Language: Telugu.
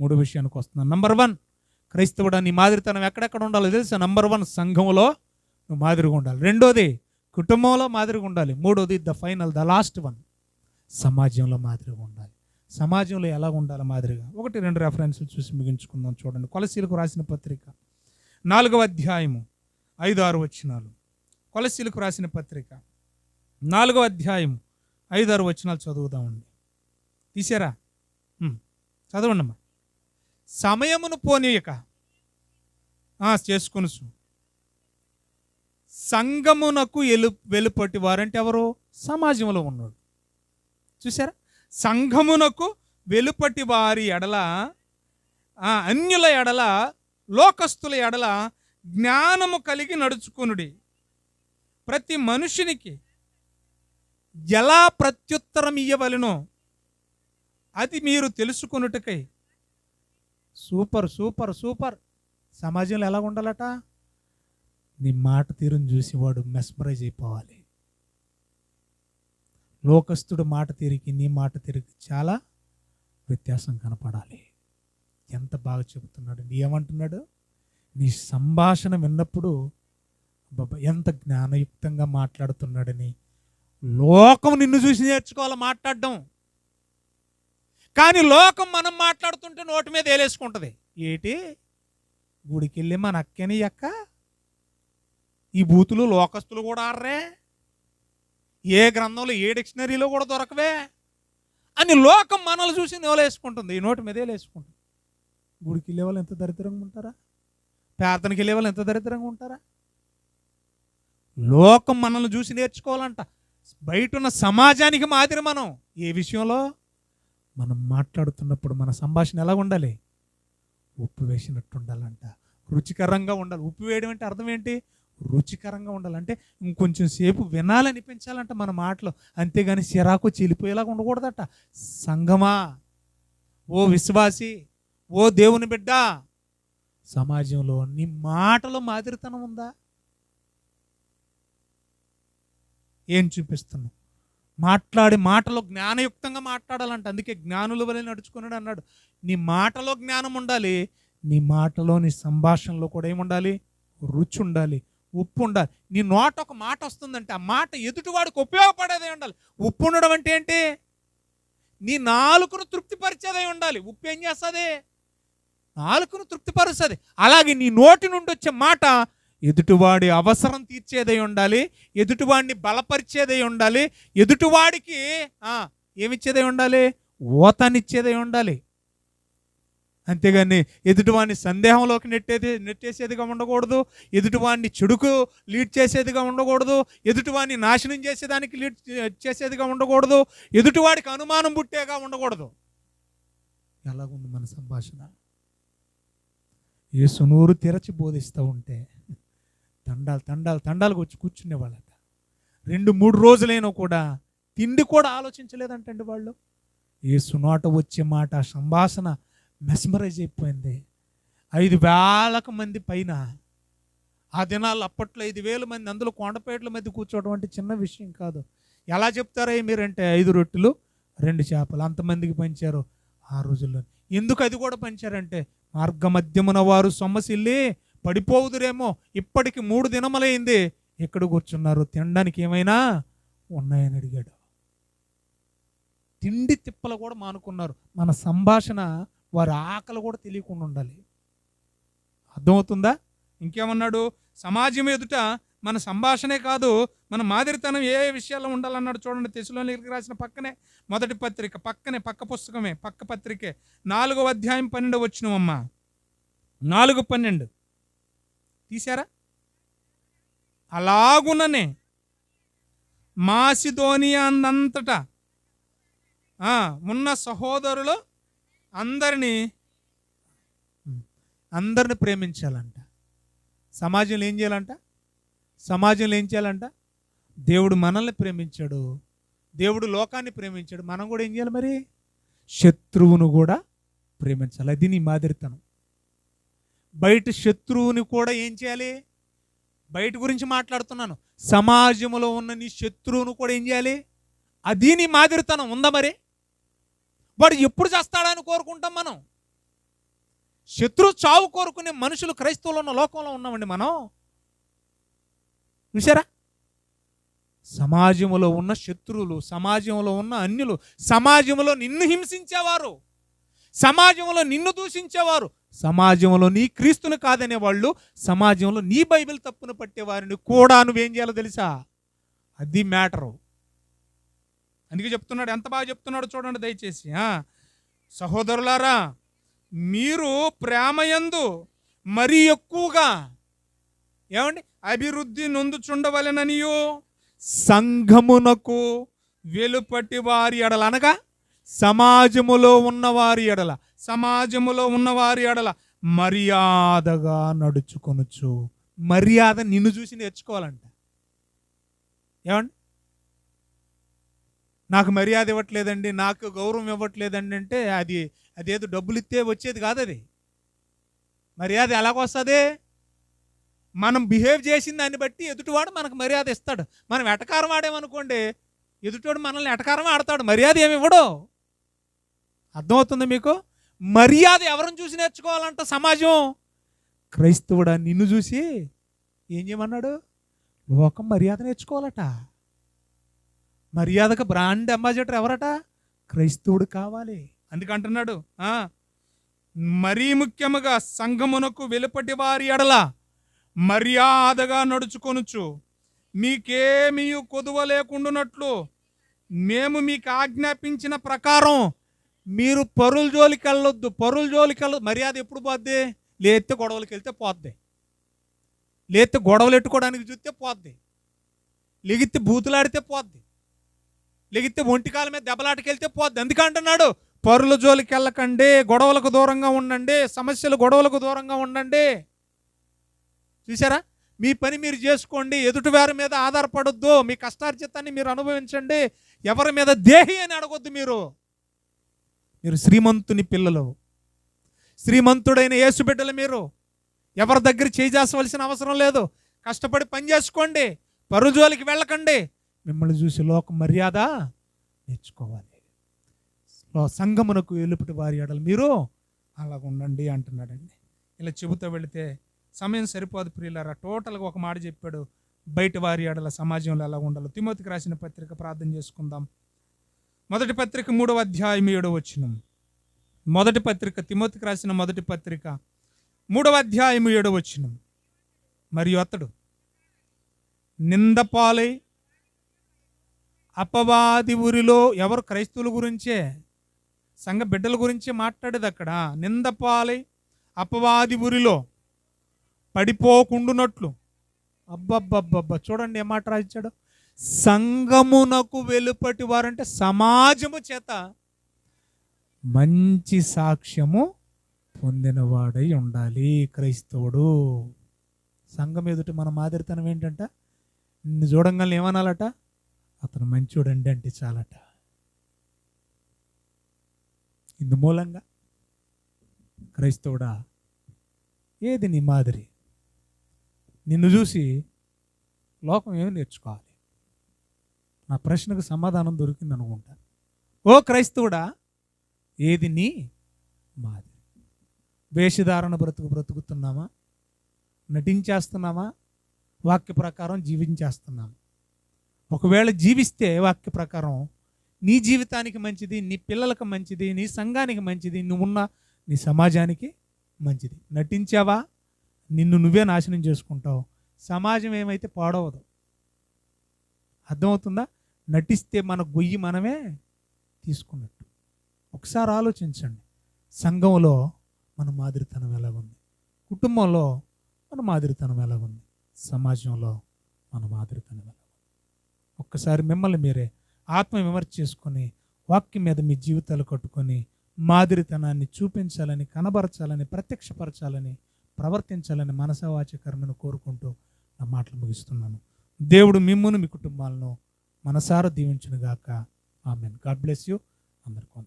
మూడో విషయానికి వస్తున్నాను. నంబర్ వన్ క్రైస్తవుడా నీ మాదిరితనం ఎక్కడెక్కడ ఉండాలో తెలుసా? నంబర్ వన్ సంఘంలో నువ్వు మాదిరిగా ఉండాలి. రెండోది కుటుంబంలో మాదిరిగా ఉండాలి. మూడోది the final the last one సమాజంలో మాదిరిగా ఉండాలి. సమాజంలో ఎలా ఉండాలి మాదిరిగా? ఒకటి రెండు రెఫరెన్స్లు చూసి ముగించుకుందాం చూడండి. కొలసీలకు రాసిన పత్రిక నాలుగవ అధ్యాయము ఐదు ఆరు వచ్చినాలు కొలసీలకు రాసిన పత్రిక నాలుగవ అధ్యాయం ఐదు ఆరు వచ్చినాలు చదువుదామండి. తీసారా? చదవండి అమ్మా సమయమును పోనీయక. చేసుకొనుసు చేసుకొనుచు. సంగమునకు ఎలు వెలుపటి వారంటే ఎవరు? సమాజంలో ఉన్నాడు. చూసారా సంఘమునకు వెలుపటి వారి ఎడల అన్యుల ఎడల లోకస్తుల ఎడల జ్ఞానము కలిగి నడుచుకునుడి. ప్రతి మనుషునికి ఎలా ప్రత్యుత్తరం ఇయ్యవలెనో అది మీరు తెలుసుకొనుటకై సూపర్ సూపర్ సూపర్. సమాజంలో ఎలా ఉండాలట? నీ మాట తీరుని చూసి వాడు మెస్మరైజ్ అయిపోవాలి. లోకస్తుడు మాట తీరికి నీ మాట తీరికి చాలా వ్యత్యాసం కనపడాలి. ఎంత బాగా చెబుతున్నాడు. నీ ఏమంటున్నాడు? నీ సంభాషణ విన్నప్పుడు బాబా ఎంత జ్ఞానయుక్తంగా మాట్లాడుతున్నాడని లోకం నిన్ను చూసి నేర్చుకోవాలి మాట్లాడడం. కానీ లోకం మనం మాట్లాడుతుంటే నోటి మీద వేలేసుకుంటుంది ఏటి? గుడికి వెళ్ళి మన అక్కని అక్క ఈ బూతులు లోకస్తులు కూడా ఆడరే ఏ గ్రంథంలో ఏ డిక్షనరీలో కూడా దొరకవే. అని లోకం మనల్ని చూసి నోలేసుకుంటుంది. ఈ నోటి మీద వేలేసుకుంటుంది గుడికి వెళ్ళే వాళ్ళు ఎంత దరిద్రంగా ఉంటారా? ప్రార్థనకి వెళ్ళే వాళ్ళు ఎంత దరిద్రంగా ఉంటారా? లోకం మనల్ని చూసి నేర్చుకోవాలంట. బయట ఉన్న సమాజానికి మాదిరి మనం. ఏ విషయంలో? మనం మాట్లాడుతున్నప్పుడు మన సంభాషణ ఎలా ఉండాలి? ఉప్పు వేసినట్టు ఉండాలంట. రుచికరంగా ఉండాలి. ఉప్పు వేయడం అంటే అర్థం ఏంటి? రుచికరంగా ఉండాలంటే ఇంకొంచెం సేపు వినాలనిపించాలంట మన మాటలు. అంతేగాని సిరాకు చీలిపోయేలాగా ఉండకూడదట. సంగమా? ఓ విశ్వాసి ఓ దేవుని బిడ్డ సమాజంలో నీ మాటలో మాదిరితనం ఉందా? ఏం చూపిస్తున్నావు? మాట్లాడే మాటలో జ్ఞానయుక్తంగా మాట్లాడాలంట. అందుకే జ్ఞానుల వలె నడుచుకున్నాడు అన్నాడు. నీ మాటలో జ్ఞానం ఉండాలి. నీ మాటలో నీ సంభాషణలో కూడా ఏముండాలి? రుచి ఉండాలి. ఉప్పు ఉండాలి. నీ నోట ఒక మాట వస్తుందంటే ఆ మాట ఎదుటివాడికి ఉపయోగపడేదే ఉండాలి. ఉప్పు ఉండడం అంటే ఏంటి? నీ నాలుకను తృప్తిపరిచేదే ఉండాలి. ఉప్పు ఏం చేస్తుంది? నాలుకను తృప్తిపరుస్తుంది. అలాగే నీ నోటి నుండి వచ్చే మాట ఎదుటివాడి అవసరం తీర్చేదై ఉండాలి ఎదుటివాడిని బలపరిచేదై ఉండాలి ఎదుటివాడికి ఏమిచ్చేదై ఉండాలి? ఓతానిచ్చేదై ఉండాలి. అంతేగాని ఎదుటివాడిని సందేహంలోకి నెట్టేది నెట్టేసేదిగా ఉండకూడదు ఎదుటివాడిని చెడుకు లీడ్ చేసేదిగా ఉండకూడదు ఎదుటివాడిని నాశనం చేసేదానికి లీడ్ చేసేదిగా ఉండకూడదు ఎదుటివాడికి అనుమానం పుట్టేగా ఉండకూడదు. ఎలాగుంది మన సంభాషణ? యేసు నోరు తెరచి బోధిస్తూ ఉంటే తండాలు తండాలు తండాలకు వచ్చి కూర్చునేవాళ్ళట. రెండు మూడు రోజులైనా కూడా తిండి కూడా ఆలోచించలేదంటండి వాళ్ళు. ఏ నోట వచ్చే మాట సంభాషణ మెస్మరైజ్ అయిపోయింది. ఐదు వేలకు మంది పైన ఆ దినాలు అప్పట్లో ఐదు వేల మంది అందులో కొండపేటల మధ్య కూర్చోవడం అంటే చిన్న విషయం కాదు. ఎలా చెప్తారో మీరంటే ఐదు రొట్టెలు రెండు చేపలు అంతమందికి పంచారు ఆ రోజుల్లో. ఎందుకు అది కూడా పంచారంటే మార్గ మధ్యమున వారు సొమ్మసిల్లి పడిపోవుదురేమో. ఇప్పటికి మూడు దినములైంది. ఎక్కడ కూర్చున్నారు? తినడానికి ఏమైనా ఉన్నాయని అడిగాడు. తిండి తిప్పలు కూడా మానుకున్నారు. మన సంభాషణ వారి ఆకలి కూడా తెలియకుండా ఉండాలి. అర్థమవుతుందా? ఇంకేమన్నాడు? సమాజం ఎదుట మన సంభాషణే కాదు మన మాదిరితనం ఏ ఏ విషయాల్లో ఉండాలన్నాడు చూడండి. తెశలోనికి రాసిన పక్కనే మొదటి పత్రిక పక్కనే పక్క పుస్తకమే పక్క పత్రికే. నాలుగవ అధ్యాయం పన్నెండు వచ్చినవమ్మా. నాలుగు పన్నెండు. తీశారా? అలాగుననే మాసిదోనియా అందంతటా ఉన్న సహోదరులు అందరినీ అందరిని ప్రేమించాలంట. సమాజంలో ఏం చేయాలంట? సమాజంలో ఏం చేయాలంట? దేవుడు మనల్ని ప్రేమించాడు. దేవుడు లోకాన్ని ప్రేమించాడు. మనం కూడా ఏం చేయాలి మరి? శత్రువును కూడా ప్రేమించాలి. అది నీ మాదిరితనం. బయట శత్రువుని కూడా ఏం చేయాలి? బయట గురించి మాట్లాడుతున్నాను. సమాజంలో ఉన్న నీ శత్రువును కూడా ఏం చేయాలి? అది నీ మాదిరితనం ఉందా మరి? వాడు ఎప్పుడు చేస్తాడని కోరుకుంటాం మనం? శత్రు చావు కోరుకునే మనుషులు క్రైస్తవులు ఉన్న లోకంలో ఉన్నామండి మనం. చూసారా సమాజంలో ఉన్న శత్రువులు సమాజంలో ఉన్న అన్యులు సమాజంలో నిన్ను హింసించేవారు. సమాజంలో నిన్ను దూషించేవారు సమాజంలో నీ క్రీస్తుని కాదనే వాళ్ళు సమాజంలో నీ బైబిల్ తప్పును పట్టేవారిని కూడా నువ్వేం చేయాలో తెలుసా? అది మ్యాటరు. అందుకే చెప్తున్నాడు ఎంత బాగా చెప్తున్నాడు చూడండి దయచేసి సహోదరులారా మీరు ప్రేమయందు మరీ ఎక్కువగా ఏమండి? అభివృద్ధి నొందుచుండవలెననియో సంఘమునకు వెలుపటి వారి ఎడలనగా సమాజములో ఉన్నవారి ఎడల సమాజములో ఉన్నవారి ఎడల మర్యాదగా నడుచుకొనుచు. మర్యాద నిన్ను చూసి నేర్చుకోవాలంట. ఏమండి? నాకు మర్యాద ఇవ్వట్లేదండి నాకు గౌరవం ఇవ్వట్లేదండి అంటే అది అదేదో డబ్బులు ఇస్తే వచ్చేది కాదు అది. మర్యాద ఎలాగొస్తుంది? మనం బిహేవ్ చేసిన దాన్ని బట్టి ఎదుటివాడు మనకు మర్యాద ఇస్తాడు. మనం ఎటకారం ఆడేమనుకోండి ఎదుటివాడు మనల్ని ఎటకారం ఆడతాడు మర్యాద ఏమి ఇవ్వడు. అర్థమవుతుంది మీకు? మర్యాద ఎవరిని చూసి నేర్చుకోవాలంట సమాజం? క్రైస్తవుడా నిన్ను చూసి ఏం చేయమన్నాడు? లోకం మర్యాద నేర్చుకోవాలట. మర్యాదకు బ్రాండ్ అంబాసిడర్ ఎవరట? క్రైస్తవుడు కావాలి. అందుకంటున్నాడు మరీ ముఖ్యముగా సంఘమునకు వెలుపటి వారి ఎడల మర్యాదగా నడుచుకొనుచు మీకేమీ కొదువ లేకుండానట్లు మేము మీకు ఆజ్ఞాపించిన ప్రకారం మీరు పరుల జోలికి వెళ్ళొద్దు పరుల జోలికి వెళ్ళదు మర్యాద ఎప్పుడు పోద్ది? లేతే గొడవలకి వెళ్తే పోద్ది. లేతే గొడవలు ఎట్టుకోవడానికి చూస్తే పోద్ది. లెగితే బూతులాడితే పోద్ది. లెగితే ఒంటికాల మీద దెబ్బలాటకి వెళ్తే పోద్ది. ఎందుకంటున్నాడు? పరుల జోలికి వెళ్ళకండి గొడవలకు దూరంగా ఉండండి సమస్యలు గొడవలకు దూరంగా ఉండండి. చూసారా మీ పని మీరు చేసుకోండి ఎదుటి వారి మీద ఆధారపడొద్దు. మీ కష్టార్జితాన్ని మీరు అనుభవించండి. ఎవరి మీద దేహి అని అడగొద్దు మీరు. మీరు శ్రీమంతుని పిల్లలు. శ్రీమంతుడైన యేసు బిడ్డలు మీరు. ఎవరి దగ్గర చేయాల్సిన అవసరం లేదు. కష్టపడి పని చేసుకోండి. పరుజోలికి వెళ్ళకండి. మిమ్మల్ని చూసి లోక మర్యాద నేర్చుకోవాలి. సంగమునకు వెలుపటి వారి ఎడలు మీరు అలాగ ఉండండి అంటున్నాడండి. ఇలా చెబుతూ వెళితే సమయం సరిపోదు ప్రియులారా. టోటల్గా ఒక మాట చెప్పాడు. బయట వారి ఎడల సమాజంలో ఎలా ఉండాలో. తిమోతికి రాసిన పత్రిక ప్రార్థన చేసుకుందాం. మొదటి పత్రిక మూడవ అధ్యాయం ఏడవ వచనం. మొదటి పత్రిక తిమోతికి రాసిన మొదటి పత్రిక మూడవ అధ్యాయం ఏడవ వచనం. మరియు అతడు నిందపాలై అపవాది ఊరిలో ఎవరు క్రైస్తవుల గురించే సంఘ బిడ్డల గురించి మాట్లాడేది అక్కడ. నిందపాలై అపవాది ఊరిలో పడిపోకుండునట్లు. అబ్బబ్బబ్బబ్బ చూడండి ఏ మాట రాయించాడు? సంఘమునకు వెలుపటి వారంటే సమాజము చేత మంచి సాక్ష్యము పొందినవాడై ఉండాలి క్రైస్తవుడు. సంఘం ఎదుట మన మాదిరితనం ఏంటంట? నిన్ను చూడంగానే ఏమనాలట? అతను మంచోడండి అంటే చాలట. ఇందు మూలంగా క్రైస్తవుడా ఏది నీ మాదిరి? నిన్ను చూసి లోకం ఏమి నేర్చుకోవాలి? నా ప్రశ్నకు సమాధానం దొరికింది అనుకుంటా. ఓ క్రైస్తవుడా ఏది నీ మాది వేషధారణ బ్రతుకు బ్రతుకుతున్నామా? నటించేస్తున్నామా? వాక్య ప్రకారం జీవించేస్తున్నామా? ఒకవేళ జీవిస్తే వాక్య ప్రకారం నీ జీవితానికి మంచిది నీ పిల్లలకు మంచిది నీ సంఘానికి మంచిది నువ్వున్న నీ సమాజానికి మంచిది. నటించావా? నిన్ను నువ్వే నాశనం చేసుకుంటావు. సమాజం ఏమైతే పాడవదు. అర్థమవుతుందా? నటిస్తే మన గొయ్యి మనమే తీసుకున్నట్టు. ఒకసారి ఆలోచించండి. సంఘంలో మన మాదిరితనం ఎలాగుంది? కుటుంబంలో మన మాదిరితనం ఎలాగుంది? సమాజంలో మన మాదిరితనం ఎలాగుంది? ఒక్కసారి మిమ్మల్ని మీరే ఆత్మ విమర్శ చేసుకొని వాక్యం మీద మీ జీవితాలు కట్టుకొని మాదిరితనాన్ని చూపించాలని కనబరచాలని ప్రత్యక్షపరచాలని ప్రవర్తించాలని మనసవాచకరమని కోరుకుంటూ నా మాటలు ముగిస్తున్నాను. దేవుడు మిమ్మును మీ కుటుంబాలను మనసారా దీవించునుగాక. ఆమెన్. God bless you. అందరికీ